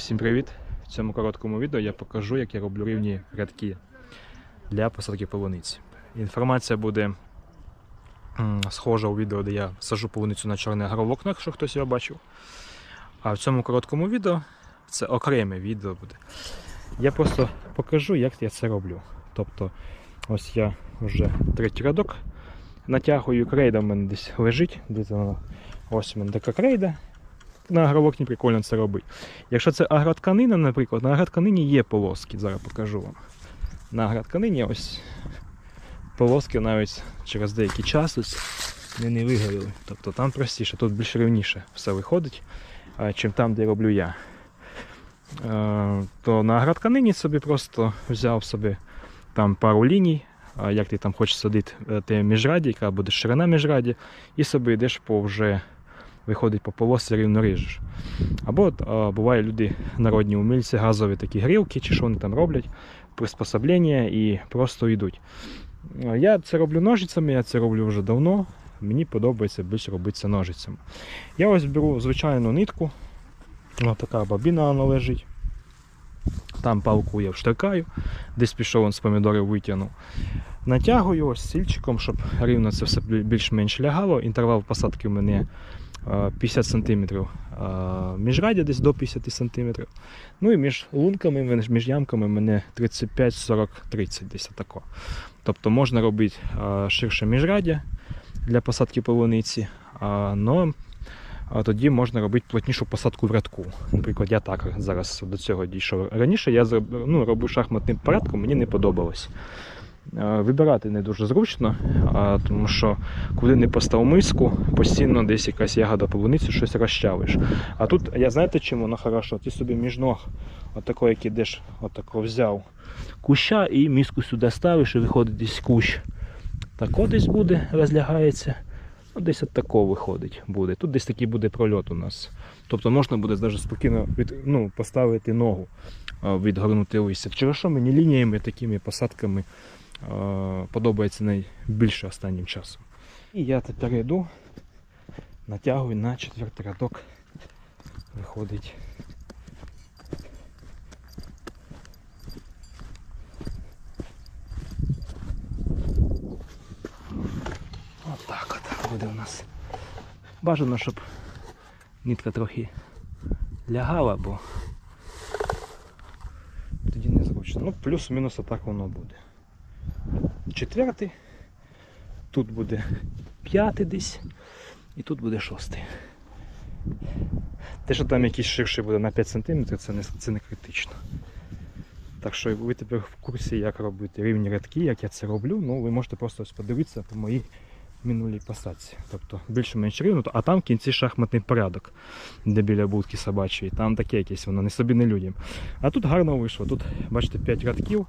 всім привіт! В цьому короткому відео я покажу, як я роблю рівні рядки для посадки полуниці. Інформація буде схожа у відео, де я сажу полуницю на чорне агроволокно, якщо хтось його бачив. А в цьому короткому відео це окреме відео буде. Я просто покажу, як я це роблю. Тобто, ось я вже третій рядок натягую, крейда в мене десь лежить, вона ось у мене крейда. На агровокні прикольно це робить. Якщо це агротканина, наприклад, на агротканині є полоски, зараз покажу вам. На агротканині ось полоски навіть через деякий час ось не, не вигоріли. Тобто там простіше, тут більш рівніше все виходить, чим там, де роблю я. То на агротканині собі просто взяв собі там пару ліній, як ти там хочеш садити е, те міжраді, яка буде ширина міжраді, і собі йдеш по вже виходить по полосі рівно ріжеш. Або а, буває люди, народні умільці, газові такі грілки, чи що вони там роблять, приспособлення і просто йдуть. Я це роблю ножицями, я це роблю вже давно. Мені подобається більше робити це ножицями. Я ось беру звичайну нитку, ось така бабіна вона лежить. Там палку я вштиркаю, десь пішов з помідорів витягнув. Натягую ось сільчиком, щоб рівно це все більш-менш лягало. Інтервал посадки у мене е, 50 см. Міжрадя десь до 50 см. Ну і між лунками, між- ямками мене 35, 40, 30 десь тако. Тобто можна робити е, ширше міжрадя для посадки полуниці, але тоді можна робити плотнішу посадку в рядку. Наприклад, я так зараз до цього дійшов. Раніше я ну, робив шахматним порядком, мені не подобалось. Е, Вибирати не дуже зручно, тому що куди не постав миску, постійно десь якась ягода полуниці, щось розчавиш. А тут, я знаєте, чим воно хорошо? Ти собі між ног, отако, як ідеш, отако взяв куща і миску сюди ставиш і виходить десь кущ. Тако десь буде, розлягається. Ну, десь от такого виходить буде. Тут десь такий буде прольот у нас. Тобто можна буде навіть спокійно від, ну, поставити ногу, відгорнути листя. Через що мені лініями, такими посадками подобається найбільше останнім часом. І я тепер йду, натягую на четвертий рядок. Виходить. Буде у нас. Бажано, щоб нитка трохи лягала, бо тоді незручно. Ну, плюс-мінус отак воно буде. Четвертий, тут буде п'ятий десь, і тут буде шостий. Те, що там якийсь ширший буде на 5 см, це не, це не критично. Так що ви тепер в курсі, як робити рівні рядки, як я це роблю, ну ви можете просто ось подивитися по моїй минулій посадці. Тобто більш-менш рівно, а там в кінці шахматний порядок, де біля будки собачої. Там таке якесь воно не собі, не людям. А тут гарно вийшло. Тут, бачите, 5 рядків,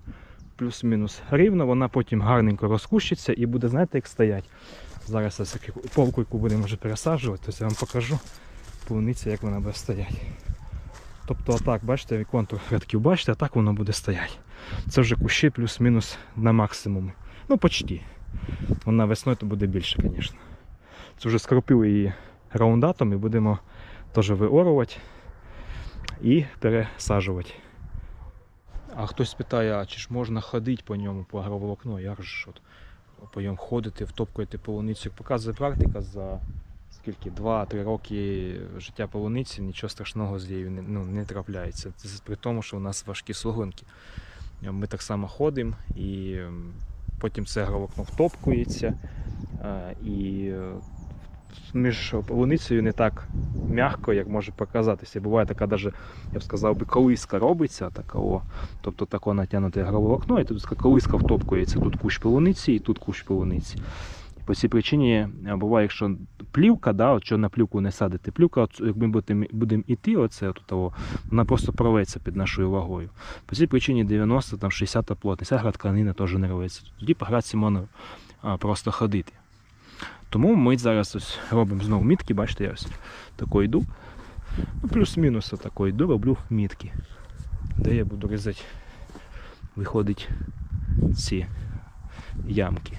плюс-мінус рівно, вона потім гарненько розкущиться і буде, знаєте, як стоять. Зараз ось полку, яку будемо вже пересаджувати, то я вам покажу полуниця, як вона буде стояти. Тобто отак, бачите, контур рядків, бачите, а так воно буде стояти. Це вже кущі плюс-мінус на максимум. Ну, почти. Вона весною то буде більше, звісно. Це вже скропили її раундатом і будемо теж виорувати і пересаджувати. А хтось питає, а чи ж можна ходити по ньому, по агроволокну? Як ж от по ньому ходити, втопкувати полуницю? Показує практика за скільки? 2-3 роки життя полуниці, нічого страшного з нею не, ну, не трапляється. Це при тому, що у нас важкі слогунки. Ми так само ходимо і потім це агроволокно втопкується. І між полуницею не так м'яко, як може показатися. Буває така даже, я б сказав би, колиска робиться, така, о, тобто тако натягнуте агроволокно, і тут колиска втопкується. Тут кущ полуниці і тут кущ полуниці. По цій причині е, буває, якщо плівка, да, от що на плівку не садити, плівка, от, як ми будемо, будемо іти, оце, от, того, вона просто порветься під нашою вагою. По цій причині 90 там 60 плотність, а градканина теж не рветься. Тоді по градці можна просто ходити. Тому ми зараз ось робимо знову мітки, бачите, я ось тако йду. Ну, плюс-мінус тако йду, роблю мітки. Де я буду різати, виходить ці ямки.